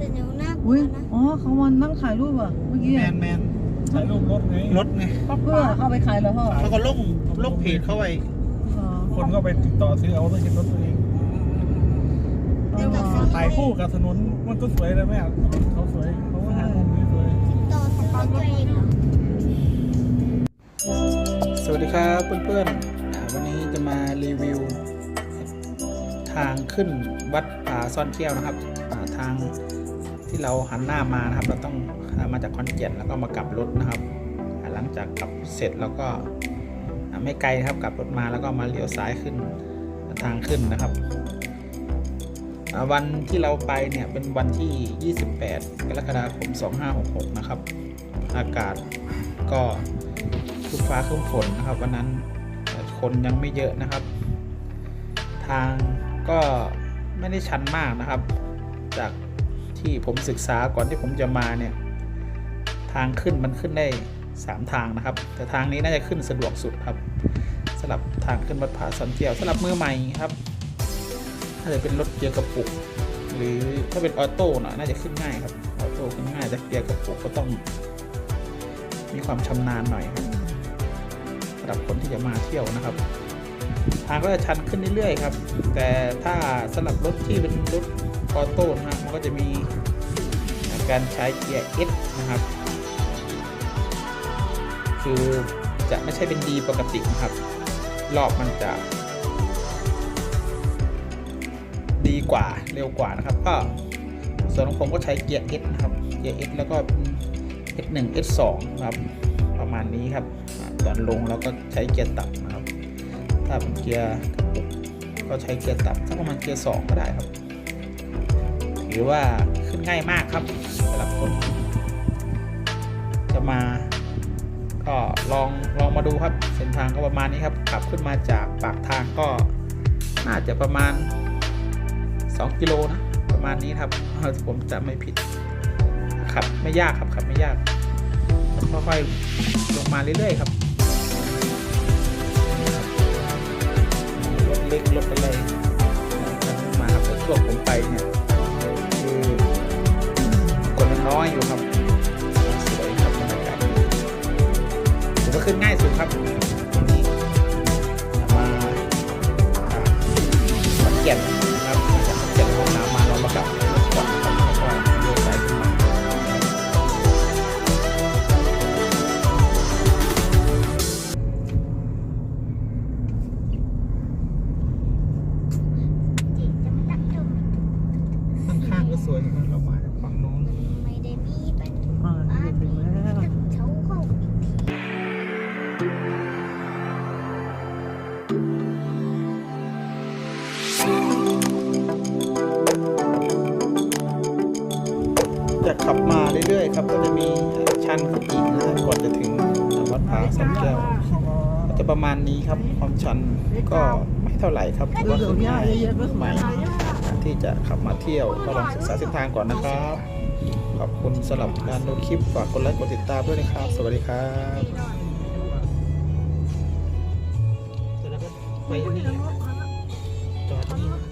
แต่เดี๋ยวน่ากลัอุ้วยนะอ๋อเขามานั่งถ่ายรูปอะเมื่อกี้แมอะนแมนถ่ายรูปรถไงรถไงเพื่อเข้าไปขายแล้วพ่อเขาก็ลงลงเพจเขาไว้อ๋อคนก็ไปติดต่อซื้อเอาด้วยเห็นรถตัวเองอ๋อถ่ายคู่กับถนนมันก็สวยเลยแม่ถนนเขาสวยเขาก็หามุมนี้สวยต่อสปอนตัวเองเหรอสวัสดีครับเพื่อนๆอ่าวันนี้จะมารีวิว ทางขึ้นวัดป่าซ่อนเกี้ยวนะครับอ่าทาง ที่เราหันหน้ามานะครับ เราต้องมาจากคอนแก่นแล้วก็มากลับรถนะครับ หลังจากกลับเสร็จแล้วก็ไม่ไกลนะครับกลับรถมาแล้วก็มาเลี้ยวซ้ายขึ้นทางขึ้นนะครับวันที่เราไปเนี่ยเป็นวันที่ 28 กรกฎาคม 2566 นะครับ อากาศก็ครึ้มฟ้าครึ้มฝนนะครับ วันนั้นคนยังไม่เยอะนะครับ ทางก็ไม่ได้ชันมากนะครับ จาก ที่ผมศึกษาก่อนที่ผมจะมาเนี่ยทางขึ้นมันขึ้นได้ 3 ทางนะครับ แต่ทางนี้น่าจะขึ้นสะดวกสุดครับสำหรับทางขึ้นวัดผาสันเกียวสำหรับมือใหม่ครับถ้าจะเป็นรถเกียร์กระปุก หรือถ้าเป็นออโต้น่ะน่าจะขึ้นง่ายครับออโต้ขึ้นง่ายแต่เกียร์กระปุกก็ต้อง มีความชำนาญหน่อยครับสำหรับคนที่จะมาเที่ยวนะครับ ทางก็จะชันขึ้นเรื่อยๆครับ แต่ถ้าสำหรับรถที่เป็นรถ ออโต้นะฮะมันก็จะมีการใช้เกียร์ S นะครับ คือจะไม่ใช่เป็นดีปกตินะครับ รอบมันจะ ดีกว่าเร็วกว่านะครับ ก็ส่วนของผมก็ใช้เกียร์ S นะครับ เกียร์ S แล้วก็เป็น S1 S2 นะครับ ประมาณนี้ครับ ตอนลงเราก็ใช้เกียร์ต่ำนะครับ ถ้าเป็นเกียร์ก็ใช้เกียร์ต่ำสักประมาณเกียร์สองก็ได้ครับ ถือว่าขึ้นง่ายมากครับสำหรับคน จะมา ก็ลองลองมาดูครับ เส้นทางก็ประมาณนี้ครับขับขึ้นมาจากปากทางก็น่าจะประมาณ 2 กิโลนะประมาณนี้ครับผมจะไม่ผิดขับไม่ยากครับขับไม่ยากค่อยๆลงมาเรื่อยๆครับรถเล็กรถอะไรมาครับช่วงผมไปเนี่ย อยอยู่ครับ สวยครับบรรยากาศถือว่าขึ้นง่ายสุดครับวันนี้มาอ่าขอนแก่นนะครับมาจากขอนแก่นห้องน้ำมาเรามากลับรถก่อนครับแล้วก็เลี้ยวซ้ายขึ้นมาข้างๆก็สวยนะครับ จะขับมาเรื่อยๆครับ ก็จะมีชันขึ้นอีกนะครับก่อนจะถึงวัดผาสันแก้วก็จะประมาณนี้ครับ ความชันก็ไม่เท่าไหร่ครับถือว่าเดี๋ยขึ้วนง่ายใหม่ที่จะขับมาเที่ยวก็ลองศึกษาเส้นทางก่อนนะครับ ขอบคุณสำหรับการดูคลิปฝากกดไลค์กดติดตามด้วยนะครับ สวัสดีครับไป นี่